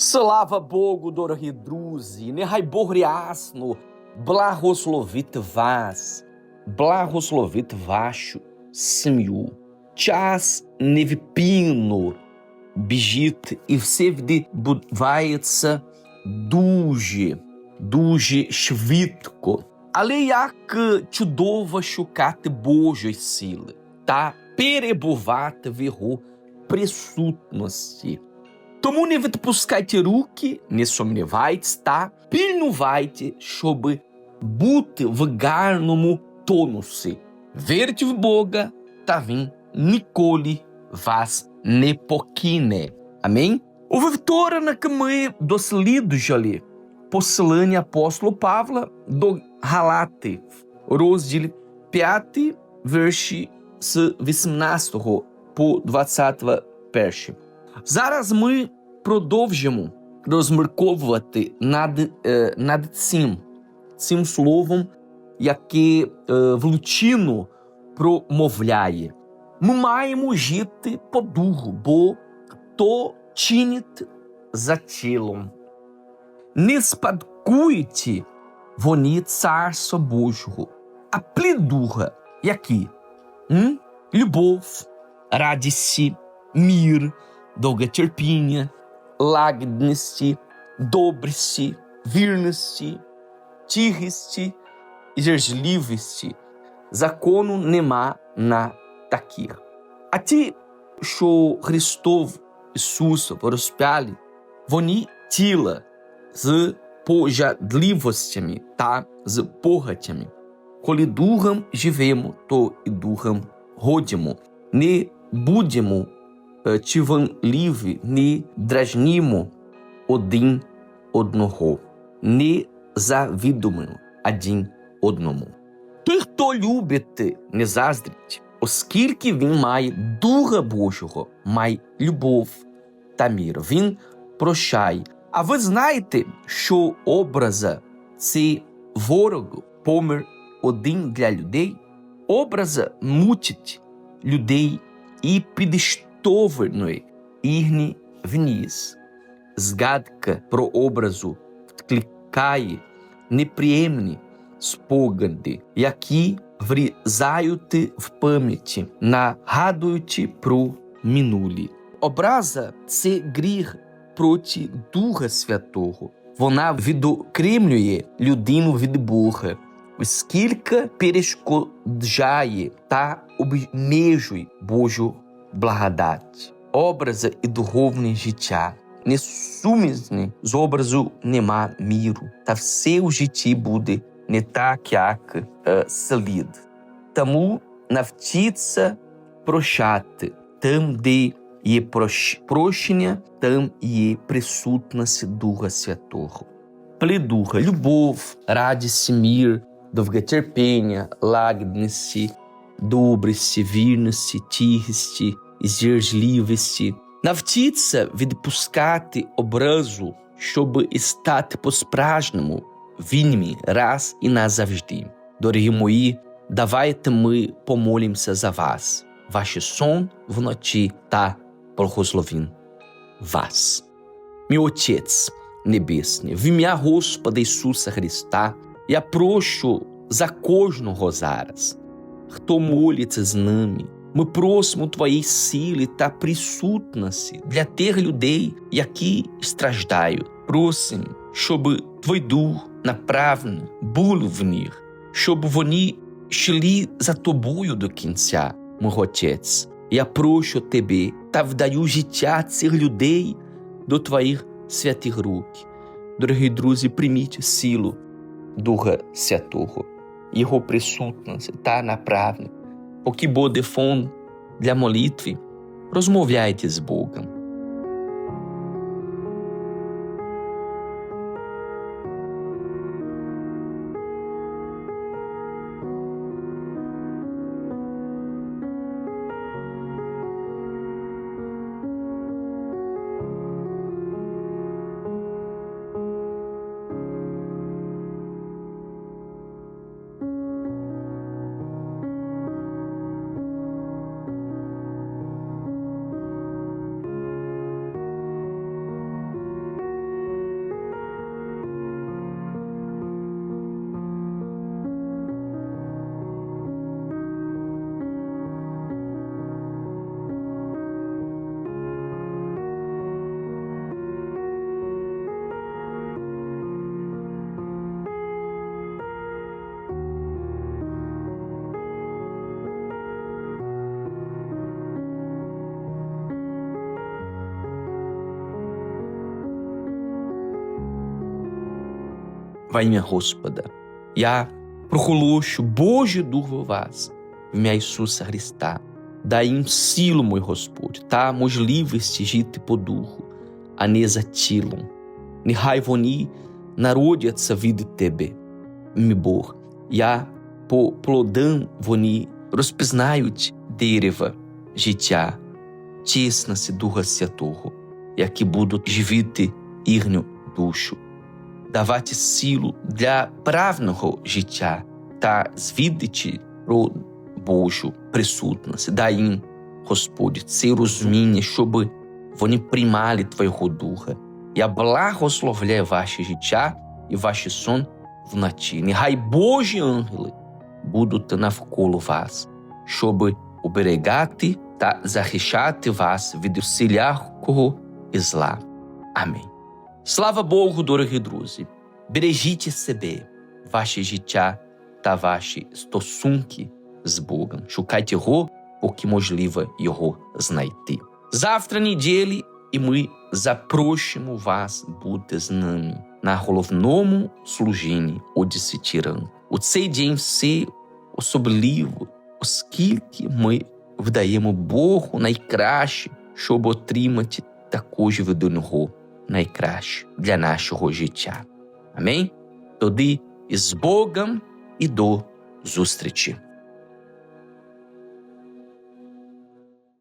Слава Богу, дорогі друзі! Нехай Бог рясно благословить вас, благословить вашу сім'ю. Час невпинно біжить, і все відбувається дуже, дуже швидко. Але як е, чудово шукати Божої сили та перебувати в Його присутності. Тому не відпускайте руки, не сумнівайтесь та пильнувайте, щоб бути в гарному тонусі. Вірте в Бога, та Він ніколи вас не покине. Амінь. У вівторок ми досліджували послання апостолу Павла до Галатів, розділ 5, вірші з 18 по 21. Зараз ми продовжимо розмірковувати над, е, над цим, цим словом, яке е, в промовляє. Ми маємо жити по духу, бо хто чинить за тілом. Не спадкуйте вони царства Божого, а плід духа, які? М? Любов, радість, мир, довготерпіння, лагідності, добрості, вірності, тихості і жертвливості. Закону нема на таких. А ті, що Христов Ісус розпяли, вони тіла з пожадливостями та з погатями. Коли духом живемо, то і духом ходимо. Не будемо е, чиванливі, не дражнімо один одного, не завідомимо один одному. Той, хто любить, не заздрить, оскільки він має Духа Божого, має любов та мір. Він прощає. А ви знаєте, що образа це ворог помер один для людей? Образа мучить людей і підштовхує їхні вниз. Згадка про образу вкликає неприємні спогади, які врізають в пам'яті, нагадуючи про минулі. Образа це гріх проти Духа Святого. Вона відокремлює людину від Бога, оскільки перешкоджає та обмежує Божу благодать. Образи і духовне життя несумісні з образу нема міру, та все у житті буде не так, як е, слід. Тому навчіться прощати там, де є прощ- прощення, там є присутність Духа Святого. Плід Духа, любов, радість, мир, довготерпіння, лагідності, добрості, вірності, тихості, зіржливості. Навчіться відпускати образу, щоб і стати по-справжньому вільними раз і назавжди. Дорогі мої, давайте ми помолимося за вас, ваш сон вночі та благословін вас. Мій Отець Небесний, в ім'я Господа Ісуса Христа, я прошу за кожного зараз, хто молиться з нами. Ми просимо Твоєї сили та присутності для тих людей, які страждають. Просимо щоб твій дух направно був в них, щоб вони йшли за тобою до кінця, мой Отець. Я прошу тебе та вдаю життя цих людей до твоїх святих рук. Дорогі друзі, прийміть силу Духа Святого, Його присутність та направлення. Поки буде фон для молитви, розмовляйте з Богом. Во ім'я Господа. Я проголошую Божий Дух в вас, в ім'я Ісуса Христа. Дай їм силу, мой Господь, та можливість жити по духу, а не за тілом. Нехай вони народяться від Тебе, мій Бог. Я по плодам вони розпізнають дерево життя, чесності Духа Святого, які будуть живити їхню душу давати силу для правного життя та звідчі про Божу присутність. Дай їм, Господь, це розуміння, щоб вони приймали Твого Духа. Я благословляю ваше життя і ваш сон вночі. Нехай Божі ангели будуть навколо вас, щоб оберегати та захищати вас від усілякого і зла. Амінь. Слава Богу, дорогі друзі! Бережіть себе, ваше життя та ваші стосунки з Богом. Шукайте його, поки можливо його знайти. Завтра неділі, і ми запрошуємо вас бути з нами на головному служінні о 10 ранку. У цей день все особливо, оскільки ми вдаємо Богу найкраще, щоб отримати також від нього найкраще для нашого життя. Амінь? Тоді з Богом і до зустрічі.